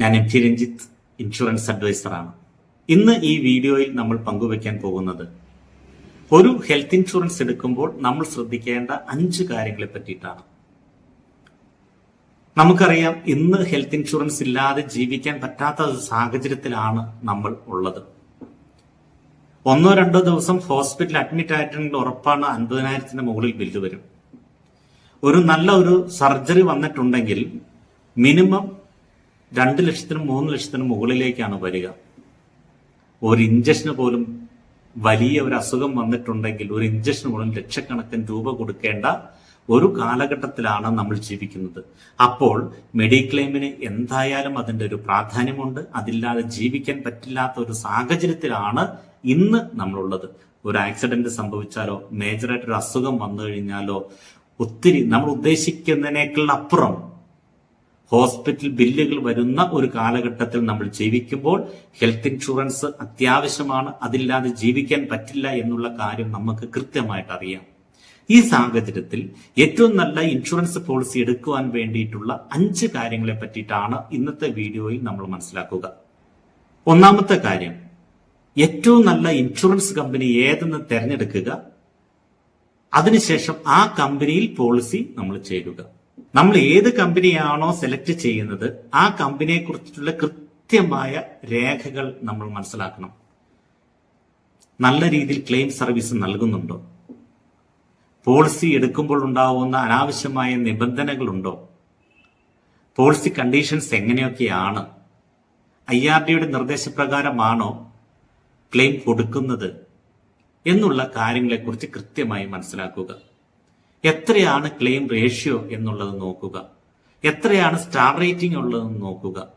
ഞാൻ M T Ranjith insurance അഡ്വൈസറാണ്. ഇന്ന് ഈ വീഡിയോയിൽ നമ്മൾ പങ്കുവയ്ക്കാൻ പോകുന്നത് ഒരു ഹെൽത്ത് ഇൻഷുറൻസ് എടുക്കുമ്പോൾ നമ്മൾ ശ്രദ്ധിക്കേണ്ട അഞ്ച് കാര്യങ്ങളെ പറ്റിയിട്ടാണ്. നമുക്കറിയാം ഇന്ന് ഹെൽത്ത് ഇൻഷുറൻസ് ഇല്ലാതെ ജീവിക്കാൻ പറ്റാത്ത സാഹചര്യത്തിലാണ് നമ്മൾ ഉള്ളത്. ഒന്നോ രണ്ടോ ദിവസം ഹോസ്പിറ്റലിൽ അഡ്മിറ്റ് ആയിട്ടുണ്ടെങ്കിൽ ഉറപ്പാണ് അൻപതിനായിരത്തിന് മുകളിൽ ബില്ല് വരും. ഒരു നല്ല ഒരു സർജറി വന്നിട്ടുണ്ടെങ്കിൽ മിനിമം രണ്ട് ലക്ഷത്തിനും മൂന്ന് ലക്ഷത്തിനും മുകളിലേക്കാണ് വരിക. ഒരു ഇഞ്ചക്ഷന് പോലും വലിയ ഒരു അസുഖം വന്നിട്ടുണ്ടെങ്കിൽ ഒരു ഇഞ്ചക്ഷന് പോലും ലക്ഷക്കണക്കിന് രൂപ കൊടുക്കേണ്ട ഒരു കാലഘട്ടത്തിലാണ് നമ്മൾ ജീവിക്കുന്നത്. അപ്പോൾ മെഡിക്ലെയിമിന് എന്തായാലും അതിന്റെ ഒരു പ്രാധാന്യമുണ്ട്. അതില്ലാതെ ജീവിക്കാൻ പറ്റില്ലാത്ത ഒരു സാഹചര്യത്തിലാണ് ഇന്ന് നമ്മളുള്ളത്. ഒരു ആക്സിഡന്റ് സംഭവിച്ചാലോ മേജറായിട്ട് ഒരു അസുഖം വന്നു കഴിഞ്ഞാലോ ഒത്തിരി നമ്മൾ ഉദ്ദേശിക്കുന്നതിനേക്കാൾ അപ്പുറം ഹോസ്പിറ്റൽ ബില്ലുകൾ വരുന്ന ഒരു കാലഘട്ടത്തിൽ നമ്മൾ ജീവിക്കുമ്പോൾ ഹെൽത്ത് ഇൻഷുറൻസ് അത്യാവശ്യമാണ്. അതില്ലാതെ ജീവിക്കാൻ പറ്റില്ല എന്നുള്ള കാര്യം നമുക്ക് കൃത്യമായിട്ട് അറിയാം. ഈ സാഹചര്യത്തിൽ ഏറ്റവും നല്ല ഇൻഷുറൻസ് പോളിസി എടുക്കുവാൻ വേണ്ടിയിട്ടുള്ള അഞ്ച് കാര്യങ്ങളെ പറ്റിയിട്ടാണ് ഇന്നത്തെ വീഡിയോയിൽ നമ്മൾ മനസ്സിലാക്കുക. ഒന്നാമത്തെ കാര്യം ഏറ്റവും നല്ല ഇൻഷുറൻസ് കമ്പനി ഏതെന്ന് തിരഞ്ഞെടുക്കുക. അതിനുശേഷം ആ കമ്പനിയിൽ പോളിസി നമ്മൾ ചേരുക. നമ്മൾ ഏത് കമ്പനിയാണോ സെലക്ട് ചെയ്യുന്നത് ആ കമ്പനിയെ കുറിച്ചിട്ടുള്ള കൃത്യമായ രേഖകൾ നമ്മൾ മനസ്സിലാക്കണം. നല്ല രീതിയിൽ ക്ലെയിം സർവീസ് നൽകുന്നുണ്ടോ? പോളിസി എടുക്കുമ്പോൾ ഉണ്ടാവുന്ന അനാവശ്യമായ നിബന്ധനകളുണ്ടോ? പോളിസി കണ്ടീഷൻസ് എങ്ങനെയൊക്കെയാണ്? ഐ ആർ ഡിയുടെ നിർദ്ദേശപ്രകാരമാണോ ക്ലെയിം കൊടുക്കുന്നത്? എന്നുള്ള കാര്യങ്ങളെക്കുറിച്ച് കൃത്യമായി മനസ്സിലാക്കുക. എത്രയാണ് ക്ലെയിം റേഷ്യോ എന്നുള്ളത് നോക്കുക. എത്രയാണ് സ്റ്റാർ റേറ്റിംഗ് ഉള്ളതെന്ന് നോക്കുക.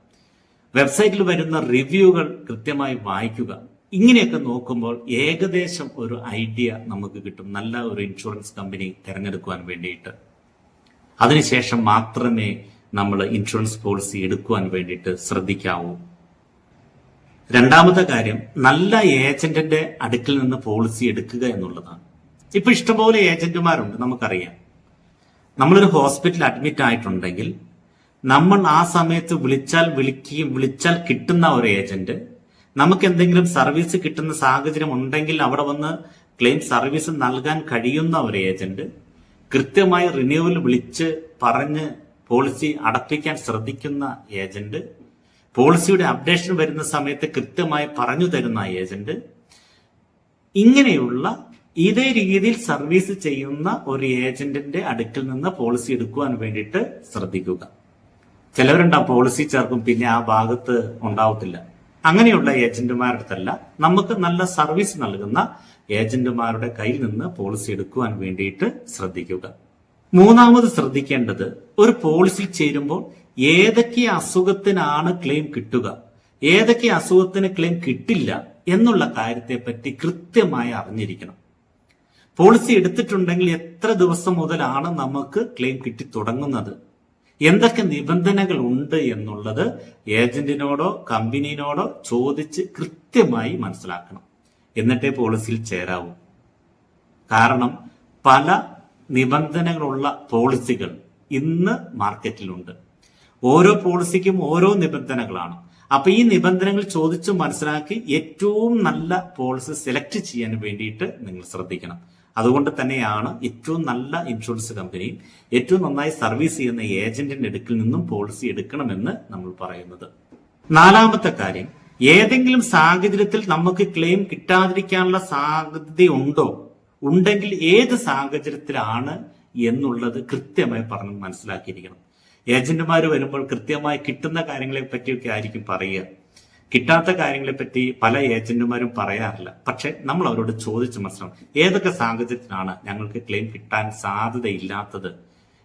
വെബ്സൈറ്റിൽ വരുന്ന റിവ്യൂകൾ കൃത്യമായി വായിക്കുക. ഇങ്ങനെയൊക്കെ നോക്കുമ്പോൾ ഏകദേശം ഒരു ഐഡിയ നമുക്ക് കിട്ടും. നല്ല ഒരു ഇൻഷുറൻസ് കമ്പനി തിരഞ്ഞെടുക്കുവാൻ വേണ്ടിയിട്ട്. അതിനുശേഷം മാത്രമേ നമ്മൾ ഇൻഷുറൻസ് പോളിസി എടുക്കുവാൻ വേണ്ടിയിട്ട് ശ്രദ്ധിക്കാവൂ. രണ്ടാമത്തെ കാര്യം നല്ല ഏജന്റിന്റെ അടുക്കിൽ നിന്ന് പോളിസി എടുക്കുക എന്നുള്ളതാണ്. ഇപ്പൊ ഇഷ്ടംപോലെ ഏജന്റുമാരുണ്ട് നമുക്കറിയാം. നമ്മളൊരു ഹോസ്പിറ്റലിൽ അഡ്മിറ്റ് ആയിട്ടുണ്ടെങ്കിൽ നമ്മൾ ആ സമയത്ത് വിളിച്ചാൽ വിളിക്കുകയും വിളിച്ചാൽ കിട്ടുന്ന ഒരു ഏജന്റ് നമുക്ക് എന്തെങ്കിലും സർവീസ് കിട്ടുന്ന സാഹചര്യം ഉണ്ടെങ്കിൽ അവിടെ വന്ന് ക്ലെയിം സർവീസ് നൽകാൻ കഴിയുന്ന ഒരു ഏജന്റ് കൃത്യമായി റിന്യൂവൽ വിളിച്ച് പറഞ്ഞ് പോളിസി അടപ്പിക്കാൻ ശ്രദ്ധിക്കുന്ന ഏജന്റ് പോളിസിയുടെ അപ്ഡേഷൻ വരുന്ന സമയത്ത് കൃത്യമായി പറഞ്ഞു തരുന്ന ഏജന്റ് ഇങ്ങനെയുള്ള ഇതേ രീതിയിൽ സർവീസ് ചെയ്യുന്ന ഒരു ഏജന്റിന്റെ അടുക്കിൽ നിന്ന് പോളിസി എടുക്കുവാൻ വേണ്ടിയിട്ട് ശ്രദ്ധിക്കുക. ചിലവരുണ്ടാവും പോളിസി ചേർക്കും പിന്നെ ആ ഭാഗത്ത് ഉണ്ടാവത്തില്ല. അങ്ങനെയുള്ള ഏജന്റുമാരുടെ അടുത്തല്ല നമുക്ക് നല്ല സർവീസ് നൽകുന്ന ഏജന്റുമാരുടെ കയ്യിൽ നിന്ന് പോളിസി എടുക്കുവാൻ വേണ്ടിയിട്ട് ശ്രദ്ധിക്കുക. മൂന്നാമത് ശ്രദ്ധിക്കേണ്ടത് ഒരു പോളിസി ചേരുമ്പോൾ ഏതൊക്കെ അസുഖത്തിനാണ് ക്ലെയിം കിട്ടുക ഏതൊക്കെ അസുഖത്തിന് ക്ലെയിം കിട്ടില്ല എന്നുള്ള കാര്യത്തെ പറ്റി കൃത്യമായി അറിഞ്ഞിരിക്കണം. പോളിസി എടുത്തിട്ടുണ്ടെങ്കിൽ എത്ര ദിവസം മുതലാണ് നമുക്ക് ക്ലെയിം കിട്ടി തുടങ്ങുന്നത്? എന്തൊക്കെ നിബന്ധനകൾ ഉണ്ട് എന്നുള്ളത് ഏജന്റിനോടോ കമ്പനിനോടോ ചോദിച്ച് കൃത്യമായി മനസ്സിലാക്കണം. എന്നിട്ടേ പോളിസിയിൽ ചേരാവൂ. കാരണം പല നിബന്ധനകളുള്ള പോളിസികൾ ഇന്ന് മാർക്കറ്റിലുണ്ട്. ഓരോ പോളിസിക്കും ഓരോ നിബന്ധനകളാണ്. അപ്പൊ ഈ നിബന്ധനകൾ ചോദിച്ചു മനസ്സിലാക്കി ഏറ്റവും നല്ല പോളിസി സെലക്ട് ചെയ്യാൻ വേണ്ടിയിട്ട് നിങ്ങൾ ശ്രദ്ധിക്കണം. അതുകൊണ്ട് തന്നെയാണ് ഏറ്റവും നല്ല ഇൻഷുറൻസ് കമ്പനി ഏറ്റവും നന്നായി സർവീസ് ചെയ്യുന്ന ഏജന്റിന്റെ അടുക്കിൽ നിന്നും പോളിസി എടുക്കണമെന്ന് നമ്മൾ പറയുന്നത്. നാലാമത്തെ കാര്യം ഏതെങ്കിലും സാഹചര്യത്തിൽ നമുക്ക് ക്ലെയിം കിട്ടാതിരിക്കാനുള്ള സാധ്യതയുണ്ടോ? ഉണ്ടെങ്കിൽ ഏത് സാഹചര്യത്തിലാണ് എന്നുള്ളത് കൃത്യമായി പറഞ്ഞ് മനസ്സിലാക്കിയിരിക്കണം. ഏജന്റുമാർ വരുമ്പോൾ കൃത്യമായി കിട്ടുന്ന കാര്യങ്ങളെ പറ്റിയൊക്കെ ആയിരിക്കും പറയുക. കിട്ടാത്ത കാര്യങ്ങളെ പറ്റി പല ഏജന്റുമാരും പറയാറില്ല. പക്ഷെ നമ്മൾ അവരോട് ചോദിച്ച് മനസ്സിലാവും. ഏതൊക്കെ സാഹചര്യത്തിലാണ് ഞങ്ങൾക്ക് ക്ലെയിം കിട്ടാൻ സാധ്യതയില്ലാത്തത്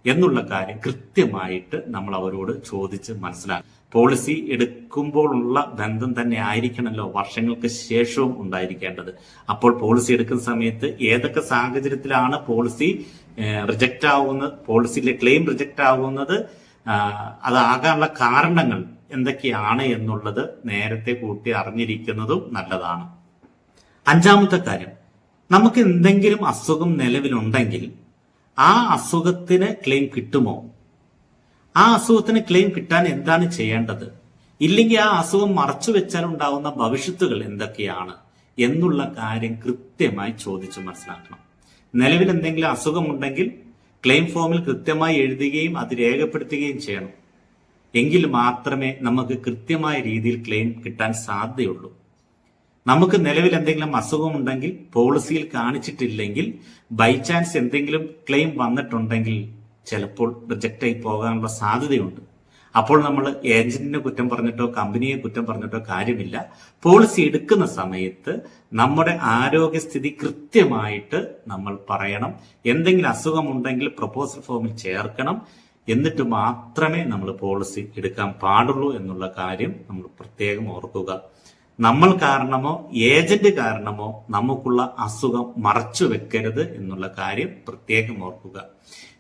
എന്നുള്ള കാര്യം കൃത്യമായിട്ട് നമ്മൾ അവരോട് ചോദിച്ച് മനസ്സിലാക്കും പോളിസി എടുക്കുമ്പോഴുള്ള ബന്ധം തന്നെ ആയിരിക്കണമല്ലോ വർഷങ്ങൾക്ക് ശേഷവും ഉണ്ടായിരിക്കേണ്ടത്. അപ്പോൾ പോളിസി എടുക്കുന്ന സമയത്ത് ഏതൊക്കെ സാഹചര്യത്തിലാണ് പോളിസി റിജക്റ്റ് ആവുന്നത് പോളിസിയിലെ ക്ലെയിം റിജക്റ്റ് ആവുന്നത് അതാകാനുള്ള കാരണങ്ങൾ എന്തൊക്കെയാണ് എന്നുള്ളത് നേരത്തെ കൂട്ടി അറിഞ്ഞിരിക്കുന്നതും നല്ലതാണ്. അഞ്ചാമത്തെ കാര്യം. നമുക്ക് എന്തെങ്കിലും അസുഖം നിലവിലുണ്ടെങ്കിൽ ആ അസുഖത്തിന് ക്ലെയിം കിട്ടുമോ? ആ അസുഖത്തിന് ക്ലെയിം കിട്ടാൻ എന്താണ് ചെയ്യേണ്ടത്? ഇല്ലെങ്കിൽ ആ അസുഖം മറച്ചു വെച്ചാൽ ഉണ്ടാവുന്ന ഭവിഷ്യത്തുകൾ എന്തൊക്കെയാണ് എന്നുള്ള കാര്യം കൃത്യമായി ചോദിച്ചു മനസ്സിലാക്കണം. നിലവിൽ എന്തെങ്കിലും അസുഖമുണ്ടെങ്കിൽ ക്ലെയിം ഫോമിൽ കൃത്യമായി എഴുതുകയും അത് രേഖപ്പെടുത്തുകയും ചെയ്യണം. എങ്കിൽ മാത്രമേ നമുക്ക് കൃത്യമായ രീതിയിൽ ക്ലെയിം കിട്ടാൻ സാധ്യതയുള്ളൂ. നമുക്ക് നിലവിൽ എന്തെങ്കിലും അസുഖമുണ്ടെങ്കിൽ പോളിസിയിൽ കാണിച്ചിട്ടില്ലെങ്കിൽ ബൈ ചാൻസ് എന്തെങ്കിലും ക്ലെയിം വന്നിട്ടുണ്ടെങ്കിൽ ചിലപ്പോൾ റിജക്റ്റ് ആയി പോകാനുള്ള സാധ്യതയുണ്ട്. അപ്പോൾ നമ്മൾ ഏജന്റിനെ കുറ്റം പറഞ്ഞിട്ടോ കമ്പനിയെ കുറ്റം പറഞ്ഞിട്ടോ കാര്യമില്ല. പോളിസി എടുക്കുന്ന സമയത്ത് നമ്മുടെ ആരോഗ്യസ്ഥിതി കൃത്യമായിട്ട് നമ്മൾ പറയണം. എന്തെങ്കിലും അസുഖമുണ്ടെങ്കിൽ പ്രപ്പോസൽ ഫോമിൽ ചേർക്കണം. എന്നിട്ട് മാത്രമേ നമ്മൾ പോളിസി എടുക്കാൻ പാടുള്ളൂ എന്നുള്ള കാര്യം നമ്മൾ പ്രത്യേകം ഓർക്കുക. നമ്മൾ കാരണമോ ഏജന്റ് കാരണമോ നമുക്കുള്ള അസുഖം മറച്ചു വെക്കരുത് എന്നുള്ള കാര്യം പ്രത്യേകം ഓർക്കുക.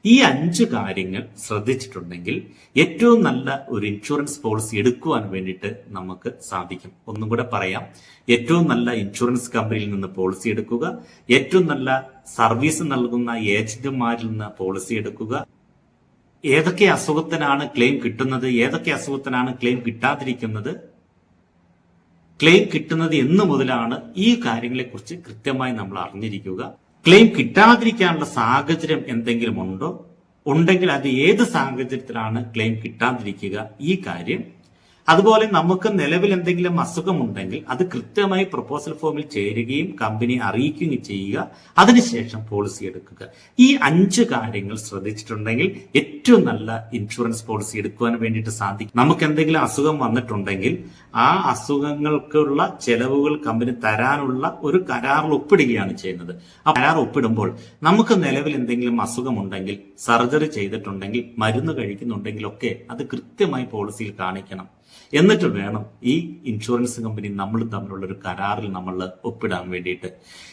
ഈ അഞ്ച് കാര്യങ്ങൾ ശ്രദ്ധിച്ചിട്ടുണ്ടെങ്കിൽ ഏറ്റവും നല്ല ഒരു ഇൻഷുറൻസ് പോളിസി എടുക്കുവാൻ വേണ്ടിയിട്ട് നമുക്ക് സാധിക്കും. ഒന്നും കൂടെ പറയാം. ഏറ്റവും നല്ല ഇൻഷുറൻസ് കമ്പനിയിൽ നിന്ന് പോളിസി എടുക്കുക. ഏറ്റവും നല്ല സർവീസ് നൽകുന്ന ഏജന്റുമാരിൽ നിന്ന് പോളിസി എടുക്കുക. ഏതൊക്കെ അസുഖത്തിനാണ് ക്ലെയിം കിട്ടുന്നത്? ഏതൊക്കെ അസുഖത്തിനാണ് ക്ലെയിം കിട്ടാതിരിക്കുന്നത്? ക്ലെയിം കിട്ടുന്നത് എന്ന് മുതലാണ് ഈ കാര്യങ്ങളെക്കുറിച്ച് കൃത്യമായി നമ്മൾ അറിഞ്ഞിരിക്കുക. ക്ലെയിം കിട്ടാതിരിക്കാനുള്ള സാഹചര്യം എന്തെങ്കിലും ഉണ്ടോ? ഉണ്ടെങ്കിൽ അത് ഏത് സാഹചര്യത്തിലാണ് ക്ലെയിം കിട്ടാതിരിക്കുക? ഈ കാര്യം അതുപോലെ നമുക്ക് നിലവിൽ എന്തെങ്കിലും അസുഖമുണ്ടെങ്കിൽ അത് കൃത്യമായി പ്രപ്പോസൽ ഫോമിൽ ചേരുകയും കമ്പനി അറിയിക്കുകയും ചെയ്യുക. അതിനുശേഷം പോളിസി എടുക്കുക. ഈ അഞ്ച് കാര്യങ്ങൾ ശ്രദ്ധിച്ചിട്ടുണ്ടെങ്കിൽ ഏറ്റവും നല്ല ഇൻഷുറൻസ് പോളിസി എടുക്കുവാൻ വേണ്ടിയിട്ട് സാധിക്കും. നമുക്ക് എന്തെങ്കിലും അസുഖം വന്നിട്ടുണ്ടെങ്കിൽ ആ അസുഖങ്ങൾക്കുള്ള ചെലവുകൾ കമ്പനി തരാനുള്ള ഒരു കരാറിൽ ഒപ്പിടുകയാണ് ചെയ്യുന്നത്. ആ കരാർ ഒപ്പിടുമ്പോൾ നമുക്ക് നിലവിൽ എന്തെങ്കിലും അസുഖമുണ്ടെങ്കിൽ സർജറി ചെയ്തിട്ടുണ്ടെങ്കിൽ മരുന്ന് കഴിക്കുന്നുണ്ടെങ്കിൽ ഒക്കെ അത് കൃത്യമായി പോളിസിയിൽ കാണിക്കണം. എന്നിട്ട് വേണം ഈ ഇൻഷുറൻസ് കമ്പനി നമ്മൾ തമ്മിലുള്ള ഒരു കരാറിൽ നമ്മൾ ഒപ്പിടാൻ വേണ്ടിയിട്ട്.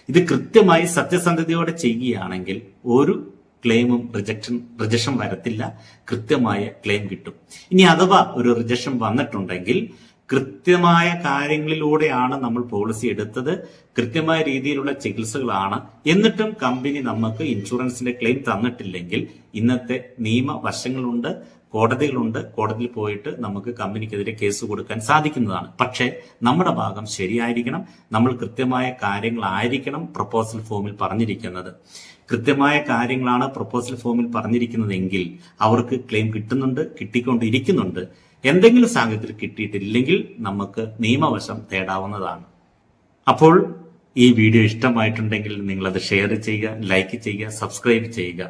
ഇത് കൃത്യമായി സത്യസന്ധതയോടെ ചെയ്യുകയാണെങ്കിൽ ഒരു ക്ലെയിമും റിജക്ഷൻ റിജക്ഷൻ വരത്തില്ല. കൃത്യമായ ക്ലെയിം കിട്ടും. ഇനി അഥവാ ഒരു റിജക്ഷൻ വന്നിട്ടുണ്ടെങ്കിൽ കൃത്യമായ കാര്യങ്ങളിലൂടെയാണ് നമ്മൾ പോളിസി എടുത്തത്. കൃത്യമായ രീതിയിലുള്ള ചികിത്സകളാണ്. എന്നിട്ടും കമ്പനി നമുക്ക് ഇൻഷുറൻസിന്റെ ക്ലെയിം തന്നിട്ടില്ലെങ്കിൽ ഇന്നത്തെ നിയമവശങ്ങളുണ്ട് കോടതികളുണ്ട്. കോടതിയിൽ പോയിട്ട് നമുക്ക് കമ്പനിക്കെതിരെ കേസ് കൊടുക്കാൻ സാധിക്കുന്നതാണ്. പക്ഷേ നമ്മുടെ ഭാഗം ശരിയായിരിക്കണം. നമ്മൾ കൃത്യമായ കാര്യങ്ങളായിരിക്കണം പ്രപ്പോസൽ ഫോമിൽ പറഞ്ഞിരിക്കുന്നത്. കൃത്യമായ കാര്യങ്ങളാണ് പ്രപ്പോസൽ ഫോമിൽ പറഞ്ഞിരിക്കുന്നതെങ്കിൽ അവർക്ക് ക്ലെയിം കിട്ടുന്നുണ്ട് കിട്ടിക്കൊണ്ടിരിക്കുന്നുണ്ട്. എന്തെങ്കിലും സാഹചര്യത്തിൽ കിട്ടിയിട്ടില്ലെങ്കിൽ നമുക്ക് നിയമവശം തേടാവുന്നതാണ്. അപ്പോൾ ഈ വീഡിയോ ഇഷ്ടമായിട്ടുണ്ടെങ്കിൽ നിങ്ങളത് ഷെയർ ചെയ്യുക ലൈക്ക് ചെയ്യുക സബ്സ്ക്രൈബ് ചെയ്യുക.